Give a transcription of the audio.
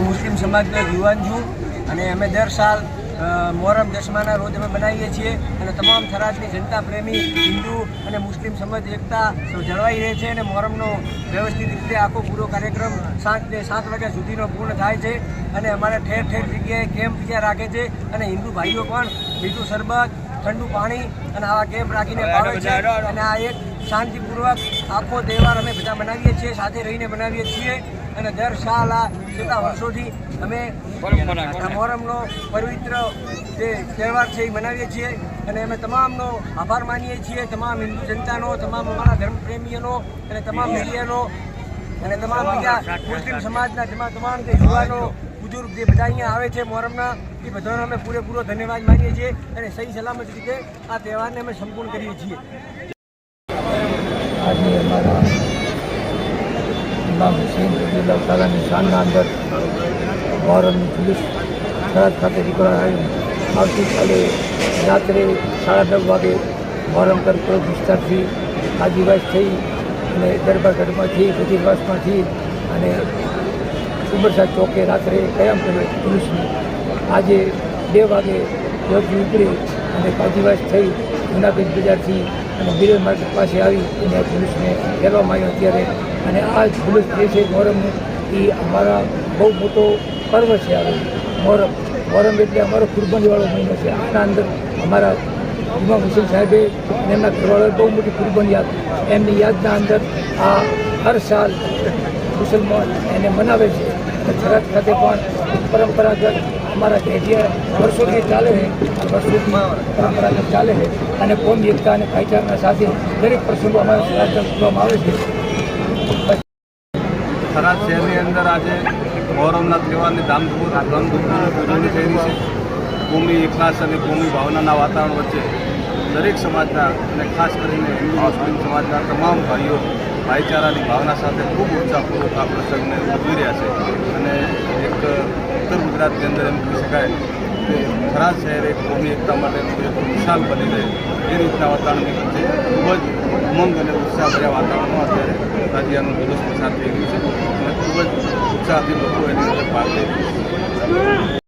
હું મુસ્લિમ સમાજનો યુવાન છું અને અમે દર સાલ મોહરમ દસમાના રોજ અમે બનાવીએ છીએ અને તમામ થરાદની જનતા, પ્રેમી, હિન્દુ અને મુસ્લિમ સમાજ, એકતા જળવાઈ રહે છે અને મોહરમનો વ્યવસ્થિત રીતે આખો પૂરો કાર્યક્રમ સાંજને સાત વાગ્યા સુધીનો પૂર્ણ થાય છે અને અમારા ઠેર ઠેર જગ્યાએ કેમ્પ ત્યાં રાખે છે અને હિન્દુ ભાઈઓ પણ મીઠું શરબત ઠંડુ પાણી અને આવા કેમ્પ રાખીને પાવે છે. અને આ એક શાંતિપૂર્વક આખો તહેવાર અમે બધા મનાવીએ છીએ સાથે રહીને મનાવીએ છીએ. અને દર સાલ આ છેલ્લા વર્ષોથી અમે મોહરમનો પવિત્ર જે તહેવાર છે એ મનાવીએ છીએ. અને અમે તમામનો આભાર માનીએ છીએ તમામ હિન્દુ જનતાનો તમામ અમારા ધર્મપ્રેમીઓનો અને તમામ મીડિયાનો. અને તમામ બીજા મુસ્લિમ સમાજના તમામ જે યુવાનો બુજુર્ગ જે બધા અહીંયા આવે છે મોહરમના એ બધાનો અમે પૂરેપૂરો ધન્યવાદ માગીએ છીએ અને સહી સલામત રીતે આ તહેવારને અમે સંપૂર્ણ કરીએ છીએ. આજે અમારા ઇમામ હુસેન રજીલ્લા અંદર મોહરમની જુલુસ થરાદ ખાતે નીકળાયું આવતીકાલે રાત્રે સાડા નવ વાગે મોહરમ કર્કરોગ વિસ્તારથી આદિવાસ થઈ અને દરબારગઢમાંથી બધી અને ઉમરસા ચોકે રાત્રે કયામ કરે પુરુષને આજે બે વાગે યોગી ઉપડે અને કાજીવાસ થઈ જુનાગઢ બજારથી અને બિરલ માર્કેટ પાસે આવી અને આ જુલુસને ફેરવામાં આવ્યો અત્યારે. અને આ જુલુસ જે છે મોહરમનું એ અમારા બહુ મોટો પર્વ છે આવે મોહરમ મોહરમ એટલે અમારો કુરબાનીવાળો મહિનો છે. આના અંદર અમારા ઇમામ હુસેન સાહેબે અને એમના ઘરવાળાએ બહુ મોટી કુરબાની આપી. એમની યાદના અંદર આ હર સાલ મુસલમાન એને મનાવે છે. થરાદ ખાતે પણ પરંપરાગત અમારા ઢેઢિયા વર્ષોથી ચાલે છે વર્ષોમાં પરંપરાગત ચાલે છે અને કોમ, એકતા અને ભાઈચારાના સાથે દરેક પ્રસંગો અમારા થરાદમાં કરવામાં આવે છે. થરાદ શહેરની અંદર આજે મોહરમના તહેવારની ધામધૂમ ધામધૂમપૂર્વક ઉજવણી થઈ રહી છે. કોમી એકલાસ અને કોમી ભાવનાના વાતાવરણ વચ્ચે દરેક સમાજના અને ખાસ કરીને હિન્દુ, મુસ્લિમ સમાજના તમામ ભાઈઓ ભાઈચારાની ભાવના સાથે ખૂબ ઉત્સાહપૂર્વક આ પ્રસંગને ઉજવી રહ્યા છે. અને એક ઉત્તર ગુજરાતની અંદર એમ કહી શકાય કે થરાદ શહેર એક કોમી એકતા માટેનું એક વિશાલ બની રહે. એ રીતના વાતાવરણની વચ્ચે ખૂબ જ ઉમંગ અને ઉત્સાહભર્યા વાતાવરણમાં અત્યારે તાજિયાનું જુલુસ પસાર થઈ રહ્યું છે. અને ખૂબ જ ઉત્સાહથી લોકો એની અંદર ભાગ લઈ